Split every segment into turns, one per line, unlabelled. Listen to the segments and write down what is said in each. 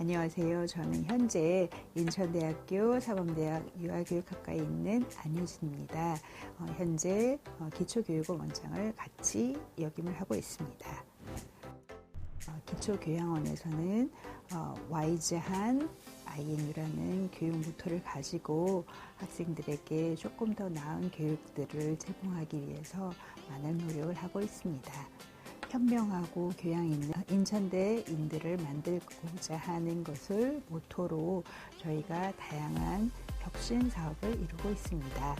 안녕하세요. 저는 현재 인천대학교 사범대학 유아교육학과에 있는 안효진입니다. 어, 현재 어, 기초교육원 원장을 같이 역임을 하고 있습니다. 어, 기초교양원에서는 어, 와이즈한 INU라는 교육 모토를 가지고 학생들에게 조금 더 나은 교육들을 제공하기 위해서 많은 노력을 하고 있습니다. 현명하고 교양 있는 인천대 인들을 만들고자 하는 것을 모토로 저희가 다양한 혁신 사업을 이루고 있습니다.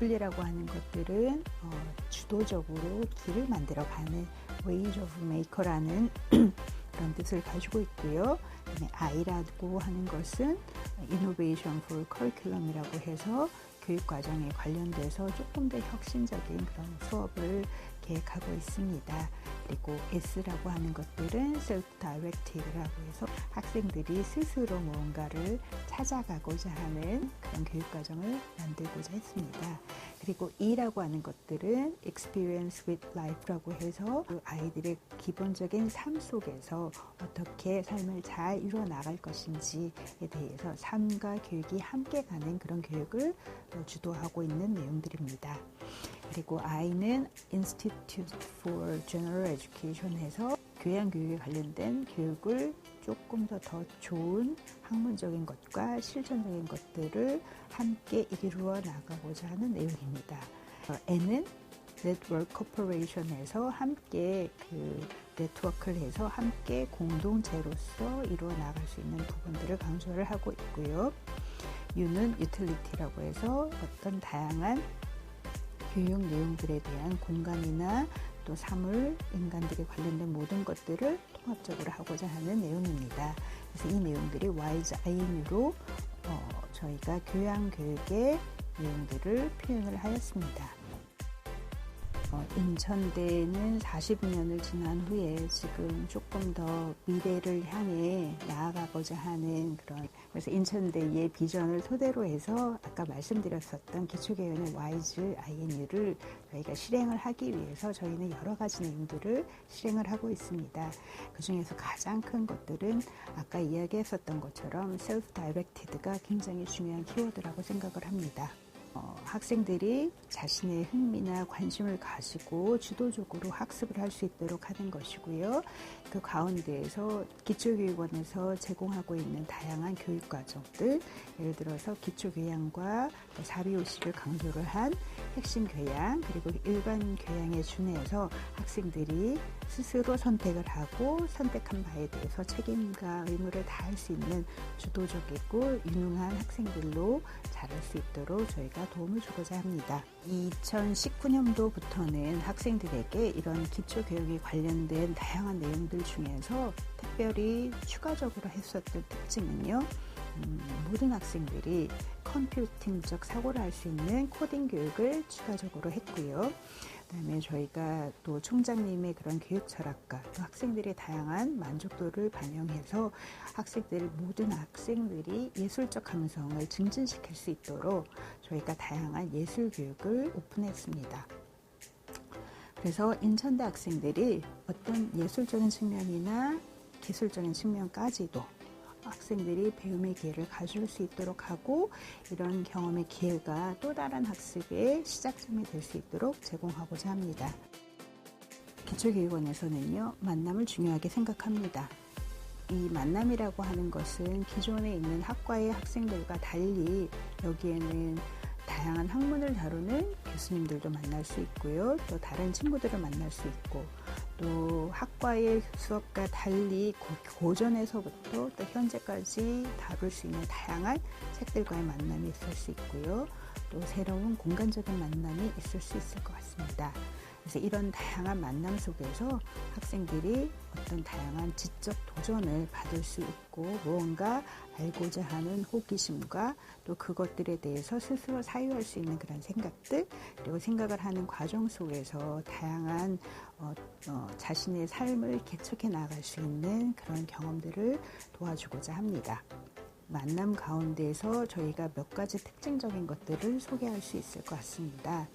W라고 하는 것들은 어, 주도적으로 길을 만들어가는 Wage of Maker라는 그런 뜻을 가지고 있고요. I라고 하는 것은 Innovation for Curriculum이라고 해서 교육 과정에 관련돼서 조금 더 혁신적인 그런 수업을 계획하고 있습니다. 그리고 S라고 하는 것들은 self-directed라고 해서 학생들이 스스로 무언가를 찾아가고자 하는 그런 교육 과정을 만들고자 했습니다. 그리고 E라고 하는 것들은 experience with life라고 해서 그 아이들의 기본적인 삶 속에서 어떻게 삶을 잘 이루어 나갈 것인지에 대해서 삶과 교육이 함께 가는 그런 교육을 주도하고 있는 내용들입니다. 그리고 I는 Institute for General Education에서 교양 교육에 관련된 교육을 조금 더 더 좋은 학문적인 것과 실천적인 것들을 함께 이루어 나가고자 하는 내용입니다. N은 네트워크 코퍼레이션에서 함께 그 네트워크를 해서 함께 공동체로서 이루어 나갈 수 있는 부분들을 강조를 하고 있고요. U는 유틸리티라고 해서 어떤 다양한 교육 내용들에 대한 공간이나 또 사물, 인간들에 관련된 모든 것들을 통합적으로 하고자 하는 내용입니다. 그래서 이 내용들이 와이즈 아이유로 어, 저희가 교양 교육의 내용들을 표현을 하였습니다. 어, 인천대는 40년을 지난 후에 지금 조금 더 미래를 향해 나아가고자 하는 그런 그래서 인천대의 비전을 토대로 해서 아까 말씀드렸었던 기초개혁의 와이즈 INU를 저희가 실행을 하기 위해서 저희는 여러 가지 내용들을 실행을 하고 있습니다. 그 중에서 가장 큰 것들은 아까 이야기했었던 것처럼 다이렉티드가 굉장히 중요한 키워드라고 생각을 합니다. 어, 학생들이 자신의 흥미나 관심을 가지고 주도적으로 학습을 할 수 있도록 하는 것이고요. 그 가운데에서 기초교육원에서 제공하고 있는 다양한 교육과정들, 예를 들어서 기초교양과 사비오시를 강조를 한 핵심 교양, 그리고 일반 교양에 준해서 학생들이 스스로 선택을 하고 선택한 바에 대해서 책임과 의무를 다할 수 있는 주도적이고 유능한 학생들로 자랄 수 있도록 저희가 도움을 주고자 합니다. 2019년도부터는 학생들에게 이런 기초교육에 관련된 다양한 내용들 중에서 특별히 추가적으로 했었던 특징은요. 음, 모든 학생들이 컴퓨팅적 사고를 할 수 있는 코딩 교육을 추가적으로 했고요. 그다음에 저희가 또 총장님의 그런 교육 철학과 또 학생들의 다양한 만족도를 반영해서 학생들 모든 학생들이 예술적 감성을 증진시킬 수 있도록 저희가 다양한 예술 교육을 오픈했습니다. 그래서 인천대 학생들이 어떤 예술적인 측면이나 기술적인 측면까지도 학생들이 배움의 기회를 가질 수 있도록 하고 이런 경험의 기회가 또 다른 학습의 시작점이 될 수 있도록 제공하고자 합니다. 기초교육원에서는요, 만남을 중요하게 생각합니다. 이 만남이라고 하는 것은 기존에 있는 학과의 학생들과 달리 여기에는 다양한 학문을 다루는 교수님들도 만날 수 있고요. 또 다른 친구들을 만날 수 있고 또 학과의 수업과 달리 고전에서부터 또 현재까지 다룰 수 있는 다양한 책들과의 만남이 있을 수 있고요. 또 새로운 공간적인 만남이 있을 수 있을 것 같습니다. 그래서 이런 다양한 만남 속에서 학생들이 어떤 다양한 지적 도전을 받을 수 있고 무언가 알고자 하는 호기심과 또 그것들에 대해서 스스로 사유할 수 있는 그런 생각들 그리고 생각을 하는 과정 속에서 다양한 어, 어, 자신의 삶을 개척해 나갈 수 있는 그런 경험들을 도와주고자 합니다. 만남 가운데서 저희가 몇 가지 특징적인 것들을 소개할 수 있을 것 같습니다.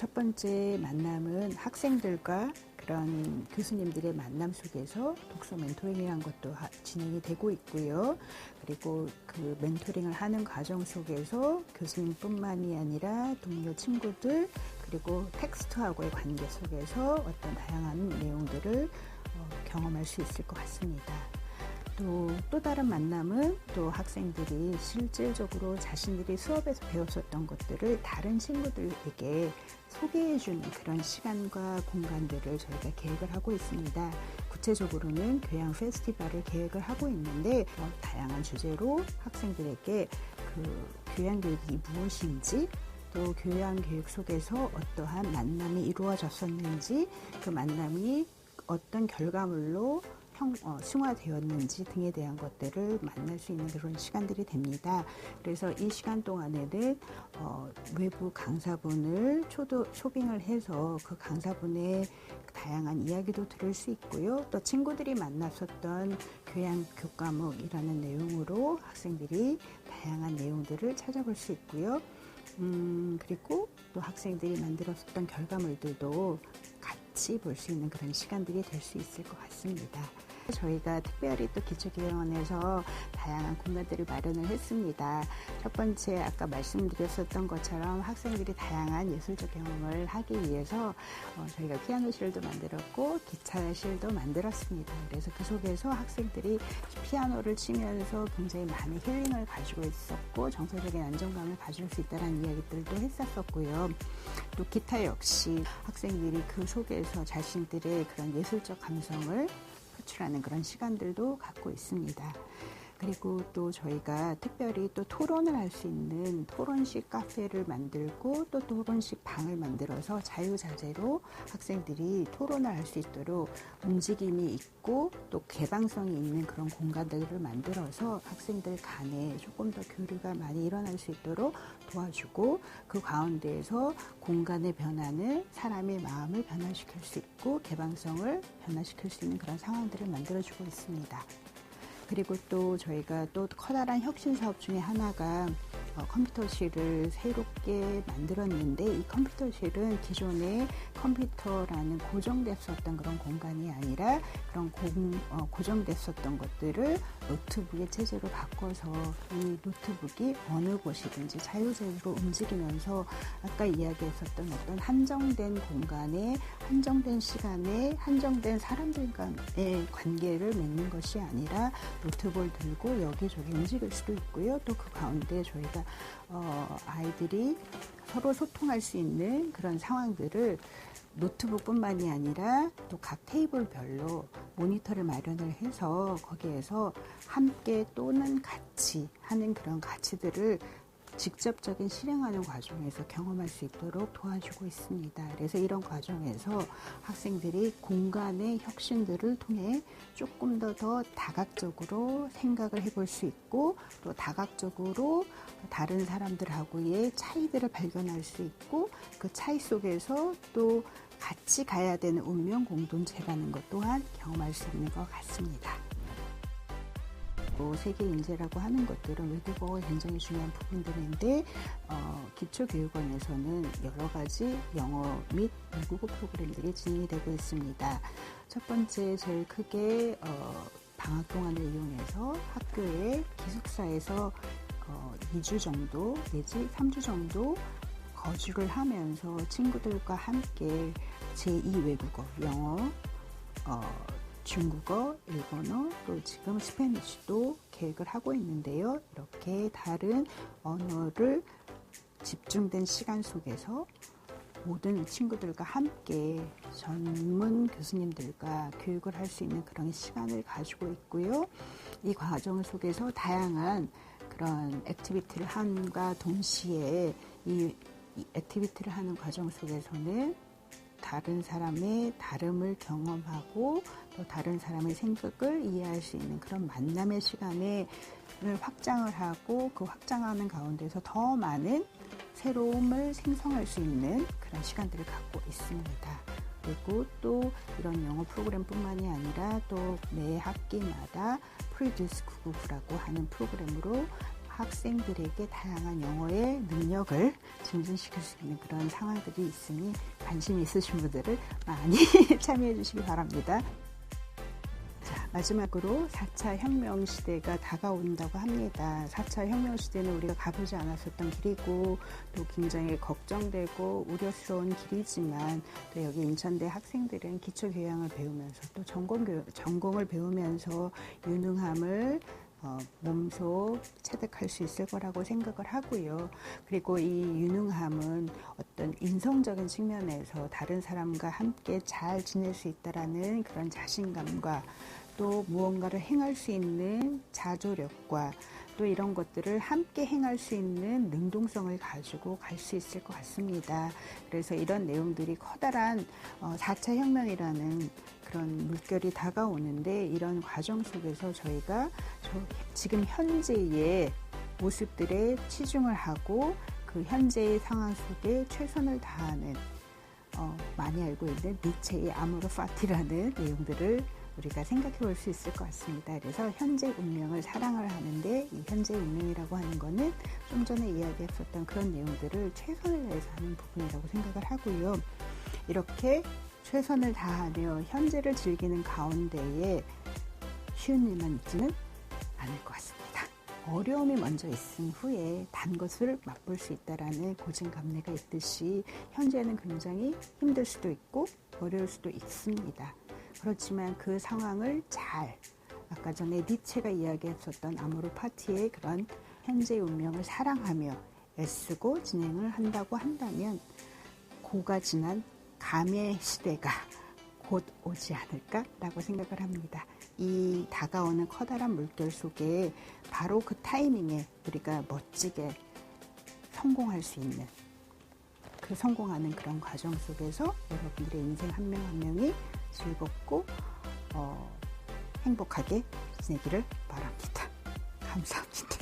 첫 번째 만남은 학생들과 그런 교수님들의 만남 속에서 독서 멘토링이란 것도 하, 진행이 되고 있고요. 그리고 그 멘토링을 하는 과정 속에서 교수님뿐만이 아니라 동료 친구들 그리고 텍스트하고의 관계 속에서 어떤 다양한 내용들을 어, 경험할 수 있을 것 같습니다. 또, 또 다른 만남은 또 학생들이 실질적으로 자신들이 수업에서 배웠었던 것들을 다른 친구들에게 소개해주는 그런 시간과 공간들을 저희가 계획을 하고 있습니다. 구체적으로는 교양 페스티벌을 계획을 하고 있는데 어, 다양한 주제로 학생들에게 그 교양 교육이 무엇인지 또 교양 교육 속에서 어떠한 만남이 이루어졌었는지 그 만남이 어떤 결과물로 형, 어, 승화되었는지 등에 대한 것들을 만날 수 있는 그런 시간들이 됩니다. 그래서 이 시간 동안에는 어, 외부 강사분을 초도, 초빙을 해서 그 강사분의 다양한 이야기도 들을 수 있고요. 또 친구들이 만났었던 교양 교과목이라는 내용으로 학생들이 다양한 내용들을 찾아볼 수 있고요. 음, 그리고 또 학생들이 만들었었던 결과물들도 같이 볼 수 있는 그런 시간들이 될 수 있을 것 같습니다. 저희가 특별히 또 기초교양원에서 다양한 공간들을 마련을 했습니다. 첫 번째 아까 말씀드렸었던 것처럼 학생들이 다양한 예술적 경험을 하기 위해서 어, 저희가 피아노실도 만들었고 기차실도 만들었습니다. 그래서 그 속에서 학생들이 피아노를 치면서 굉장히 많은 힐링을 가지고 있었고 정서적인 안정감을 가질 수 있다는 이야기들도 했었었고요. 또 기타 역시 학생들이 그 속에서 자신들의 그런 예술적 감성을 표출하는 그런 시간들도 갖고 있습니다. 그리고 또 저희가 특별히 또 토론을 할 수 있는 토론식 카페를 만들고 또 토론식 방을 만들어서 자유자재로 학생들이 토론을 할 수 있도록 움직임이 있고 또 개방성이 있는 그런 공간들을 만들어서 학생들 간에 조금 더 교류가 많이 일어날 수 있도록 도와주고 그 가운데에서 공간의 변화는 사람의 마음을 변화시킬 수 있고 개방성을 변화시킬 수 있는 그런 상황들을 만들어주고 있습니다. 그리고 또 저희가 또 커다란 혁신 사업 중에 하나가 어, 컴퓨터실을 새롭게 만들었는데 이 컴퓨터실은 기존의 컴퓨터라는 고정됐었던 그런 공간이 아니라 그런 공, 어, 고정됐었던 것들을 노트북의 체제로 바꿔서 이 노트북이 어느 곳이든지 자유자재로 움직이면서 아까 이야기했었던 어떤 한정된 공간에 한정된 시간에 한정된 사람들과의 관계를 맺는 것이 아니라 노트북을 들고 여기저기 움직일 수도 있고요. 또 그 가운데 저희가 어, 아이들이 서로 소통할 수 있는 그런 상황들을 노트북뿐만이 아니라 또 각 테이블별로 모니터를 마련을 해서 거기에서 함께 또는 같이 하는 그런 가치들을 직접적인 실행하는 과정에서 경험할 수 있도록 도와주고 있습니다. 그래서 이런 과정에서 학생들이 공간의 혁신들을 통해 조금 더 더 다각적으로 생각을 해볼 수 있고 또 다각적으로 다른 사람들하고의 차이들을 발견할 수 있고 그 차이 속에서 또 같이 가야 되는 운명 공동체라는 것 또한 경험할 수 있는 것 같습니다. 세계 인재라고 하는 것들은 외국어가 굉장히 중요한 부분들인데 어, 기초교육원에서는 여러 가지 영어 및 외국어 프로그램들이 진행이 되고 있습니다. 첫 번째 제일 크게 어, 방학 동안을 이용해서 학교의 기숙사에서 어, 2주 정도 내지 3주 정도 거주를 하면서 친구들과 함께 제2 외국어, 영어, 어, 중국어, 일본어, 또 지금 스페니쉬도 계획을 하고 있는데요. 이렇게 다른 언어를 집중된 시간 속에서 모든 친구들과 함께 전문 교수님들과 교육을 할 수 있는 그런 시간을 가지고 있고요. 이 과정 속에서 다양한 그런 액티비티를 함과 동시에 이, 이 액티비티를 하는 과정 속에서는 다른 사람의 다름을 경험하고 또 다른 사람의 생각을 이해할 수 있는 그런 만남의 시간을 확장을 하고 그 확장하는 가운데서 더 많은 새로움을 생성할 수 있는 그런 시간들을 갖고 있습니다. 그리고 또 이런 영어 프로그램뿐만이 아니라 또 매 학기마다 프리듀스 999라고 하는 프로그램으로 학생들에게 다양한 영어의 능력을 증진시킬 수 있는 그런 상황들이 있으니 관심 있으신 분들을 많이 참여해 주시기 바랍니다. 자, 마지막으로 4차 혁명 시대가 다가온다고 합니다. 4차 혁명 시대는 우리가 가보지 않았었던 길이고 또 굉장히 걱정되고 우려스러운 길이지만 또 여기 인천대 학생들은 기초 교양을 배우면서 또 전공 교, 전공을 배우면서 유능함을 어, 몸소 체득할 수 있을 거라고 생각을 하고요. 그리고 이 유능함은 어떤 인성적인 측면에서 다른 사람과 함께 잘 지낼 수 있다라는 그런 자신감과 또 무언가를 행할 수 있는 자조력과 또 이런 것들을 함께 행할 수 있는 능동성을 가지고 갈 수 있을 것 같습니다. 그래서 이런 내용들이 커다란 4차 혁명이라는 그런 물결이 다가오는데 이런 과정 속에서 저희가 지금 현재의 모습들에 치중을 하고 그 현재의 상황 속에 최선을 다하는 어, 많이 알고 있는 니체의 아모르 파티라는 내용들을 우리가 생각해 볼 수 있을 것 같습니다. 그래서 현재 운명을 사랑을 하는데 이 현재 운명이라고 하는 거는 좀 전에 이야기했었던 그런 내용들을 최선을 다해서 하는 부분이라고 생각을 하고요. 이렇게 최선을 다하며 현재를 즐기는 가운데에 쉬운 일만 있지는 않을 것 같습니다. 어려움이 먼저 있은 후에 단 것을 맛볼 수 있다라는 고진감래가 있듯이 현재는 굉장히 힘들 수도 있고 어려울 수도 있습니다. 그렇지만 그 상황을 잘 아까 전에 니체가 이야기했었던 아모르 파티의 그런 현재 운명을 사랑하며 애쓰고 진행을 한다고 한다면 고가 지난 감의 시대가 곧 오지 않을까라고 생각을 합니다. 이 다가오는 커다란 물결 속에 바로 그 타이밍에 우리가 멋지게 성공할 수 있는 그 성공하는 그런 과정 속에서 여러분들의 인생 한 명한 명이 즐겁고 어, 행복하게 지내기를 바랍니다. 감사합니다.